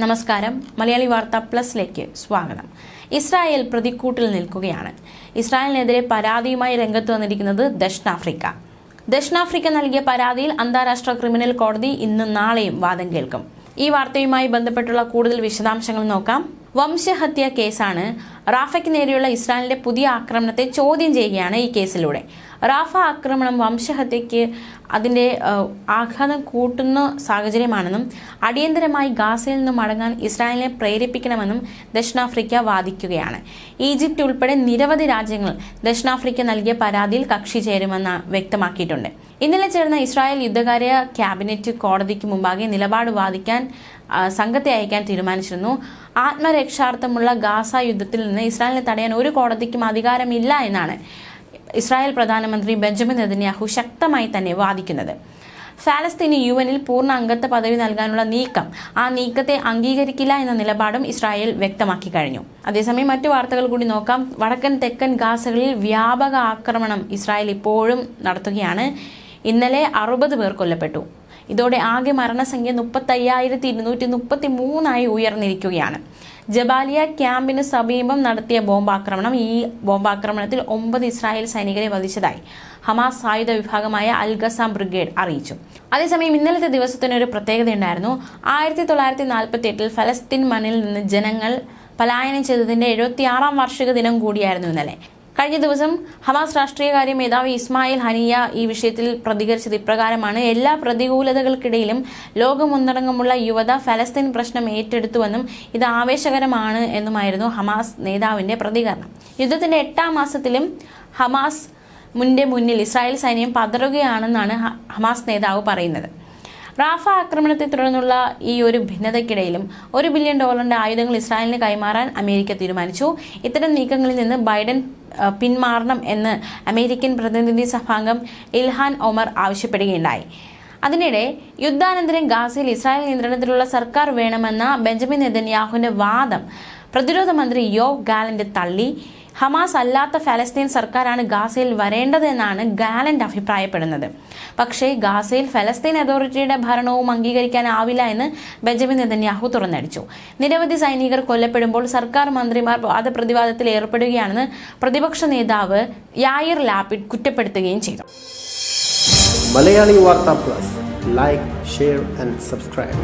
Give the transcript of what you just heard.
നമസ്കാരം. മലയാളി വാർത്ത പ്ലസിലേക്ക് സ്വാഗതം. ഇസ്രായേൽ പ്രതിക്കൂട്ടിൽ നിൽക്കുകയാണ്. ഇസ്രായേലിനെതിരെ പരാതിയുമായി രംഗത്ത് വന്നിരിക്കുന്നത് ദക്ഷിണാഫ്രിക്ക. ദക്ഷിണാഫ്രിക്ക നൽകിയ പരാതിയിൽ അന്താരാഷ്ട്ര ക്രിമിനൽ കോടതി ഇന്നും നാളെയും വാദം കേൾക്കും. ഈ വാർത്തയുമായി ബന്ധപ്പെട്ടുള്ള കൂടുതൽ വിശദാംശങ്ങൾ നോക്കാം. വംശഹത്യ കേസാണ് റാഫയ്ക്ക് നേരെയുള്ള ഇസ്രായേലിന്റെ പുതിയ ആക്രമണത്തെ ചോദ്യം ചെയ്യുകയാണ് ഈ കേസിലൂടെ. റാഫ ആക്രമണം വംശഹത്യയ്ക്ക് അതിന്റെ ഏഹ്, ആഘാതം കൂട്ടുന്ന സാഹചര്യമാണെന്നും അടിയന്തരമായി ഗാസയിൽ നിന്ന് മടങ്ങാൻ ഇസ്രായേലിനെ പ്രേരിപ്പിക്കണമെന്നും ദക്ഷിണാഫ്രിക്ക വാദിക്കുകയാണ്. ഈജിപ്ത് ഉൾപ്പെടെ നിരവധി രാജ്യങ്ങൾ ദക്ഷിണാഫ്രിക്ക നൽകിയ പരാതിയിൽ കക്ഷി ചേരുമെന്ന് വ്യക്തമാക്കിയിട്ടുണ്ട്. ഇന്നലെ ചേർന്ന ഇസ്രായേൽ യുദ്ധകാര്യ ക്യാബിനറ്റ് കോടതിക്ക് മുമ്പാകെ നിലപാട് വാദിക്കാൻ സംഘത്തെ അയക്കാൻ തീരുമാനിച്ചിരുന്നു. ആത്മരക്ഷാർത്ഥമുള്ള ഗാസ യുദ്ധത്തിൽ നിന്ന് ഇസ്രായേലിനെ തടയാൻ ഒരു കോടതിക്കും അധികാരമില്ല എന്നാണ് ഇസ്രായേൽ പ്രധാനമന്ത്രി ബെഞ്ചമിൻ നെതന്യാഹു ശക്തമായി തന്നെ വാദിക്കുന്നത്. ഫാലസ്തീന് യു എനിൽ പൂർണ അംഗത്വ പദവി നൽകാനുള്ള നീക്കം ആ നീക്കത്തെ അംഗീകരിക്കില്ല എന്ന നിലപാടും ഇസ്രായേൽ വ്യക്തമാക്കി കഴിഞ്ഞു. അതേസമയം മറ്റു വാർത്തകൾ കൂടി നോക്കാം. വടക്കൻ തെക്കൻ ഗാസകളിൽ വ്യാപക ആക്രമണം ഇസ്രായേൽ ഇപ്പോഴും നടത്തുകയാണ്. ഇന്നലെ അറുപത് പേർ കൊല്ലപ്പെട്ടു. ഇതോടെ ആകെ മരണസംഖ്യ മുപ്പത്തയ്യായിരത്തി ഇരുന്നൂറ്റി മുപ്പത്തി മൂന്നായി ഉയർന്നിരിക്കുകയാണ്. ജബാലിയ ക്യാമ്പിന് സമീപം നടത്തിയ ബോംബാക്രമണം ഈ ബോംബാക്രമണത്തിൽ ഒമ്പത് ഇസ്രായേൽ സൈനികരെ വധിച്ചതായി ഹമാസ് സായുധ വിഭാഗമായ അൽ ഗസാം ബ്രിഗേഡ് അറിയിച്ചു. അതേസമയം ഇന്നലത്തെ ദിവസത്തിന് ഒരു പ്രത്യേകതയുണ്ടായിരുന്നു ആയിരത്തി തൊള്ളായിരത്തി നാൽപ്പത്തി എട്ടിൽ ഫലസ്തീൻ മണ്ണിൽ നിന്ന് ജനങ്ങൾ പലായനം ചെയ്തതിന്റെ എഴുപത്തിയാറാം വാർഷിക ദിനം കൂടിയായിരുന്നു ഇന്നലെ. കഴിഞ്ഞ ദിവസം ഹമാസ് രാഷ്ട്രീയകാര്യ മേധാവി ഇസ്മായിൽ ഹനിയ ഈ വിഷയത്തിൽ പ്രതികരിച്ചത് ഇപ്രകാരമാണ്. എല്ലാ പ്രതികൂലതകൾക്കിടയിലും ലോകമൊന്നടങ്കമുള്ള യുവത ഫലസ്തീൻ പ്രശ്നം ഏറ്റെടുത്തുവെന്നും ഇത് ആവേശകരമാണ് എന്നുമായിരുന്നു ഹമാസ് നേതാവിന്റെ പ്രതികരണം. യുദ്ധത്തിന്റെ എട്ടാം മാസത്തിലും ഹമാസ് മുന്റെ മുന്നിൽ ഇസ്രായേൽ സൈന്യം പതറുകയാണെന്നാണ് ഹമാസ് നേതാവ് പറയുന്നത്. റാഫ ആക്രമണത്തെ തുടർന്നുള്ള ഈ ഒരു ഭിന്നതയ്ക്കിടയിലും ഒരു ബില്യൺ ഡോളറിന്റെ ആയുധങ്ങൾ ഇസ്രായേലിന് കൈമാറാൻ അമേരിക്ക തീരുമാനിച്ചു. ഇത്തരം നീക്കങ്ങളിൽ നിന്ന് ബൈഡൻ പിന്മാറണം എന്ന് അമേരിക്കൻ പ്രതിനിധി സഭാംഗം ഇൽഹാൻ ഒമർ ആവശ്യപ്പെടുകയുണ്ടായി. അതിനിടെ യുദ്ധാനന്തരം ഗാസയിൽ ഇസ്രായേൽ നിയന്ത്രണത്തിലുള്ള സർക്കാർ വേണമെന്ന ബെഞ്ചമിൻ നെതന്യാഹുവിന്റെ വാദം പ്രതിരോധ മന്ത്രി യോ ഗാലന്റെ തള്ളി. ഹമാസ് അല്ലാത്ത ഫലസ്തീൻ സർക്കാരാണ് ഗാസയിൽ വരേണ്ടതെന്നാണ് ഗാലന്റ് അഭിപ്രായപ്പെടുന്നത്. പക്ഷേ ഗാസയിൽ ഫലസ്തീൻ അതോറിറ്റിയുടെ ഭരണവും അംഗീകരിക്കാനാവില്ല എന്ന് ബെഞ്ചമിൻ നെതന്യാഹു തുറന്നടിച്ചു. നിരവധി സൈനികർ കൊല്ലപ്പെടുമ്പോൾ സർക്കാർ മന്ത്രിമാർ വാദപ്രതിവാദത്തിൽ ഏർപ്പെടുകയാണെന്ന് പ്രതിപക്ഷ നേതാവ് യായിർ ലാപിഡ് കുറ്റപ്പെടുത്തുകയും ചെയ്തു. Malayali Vartha plus. Like share and subscribe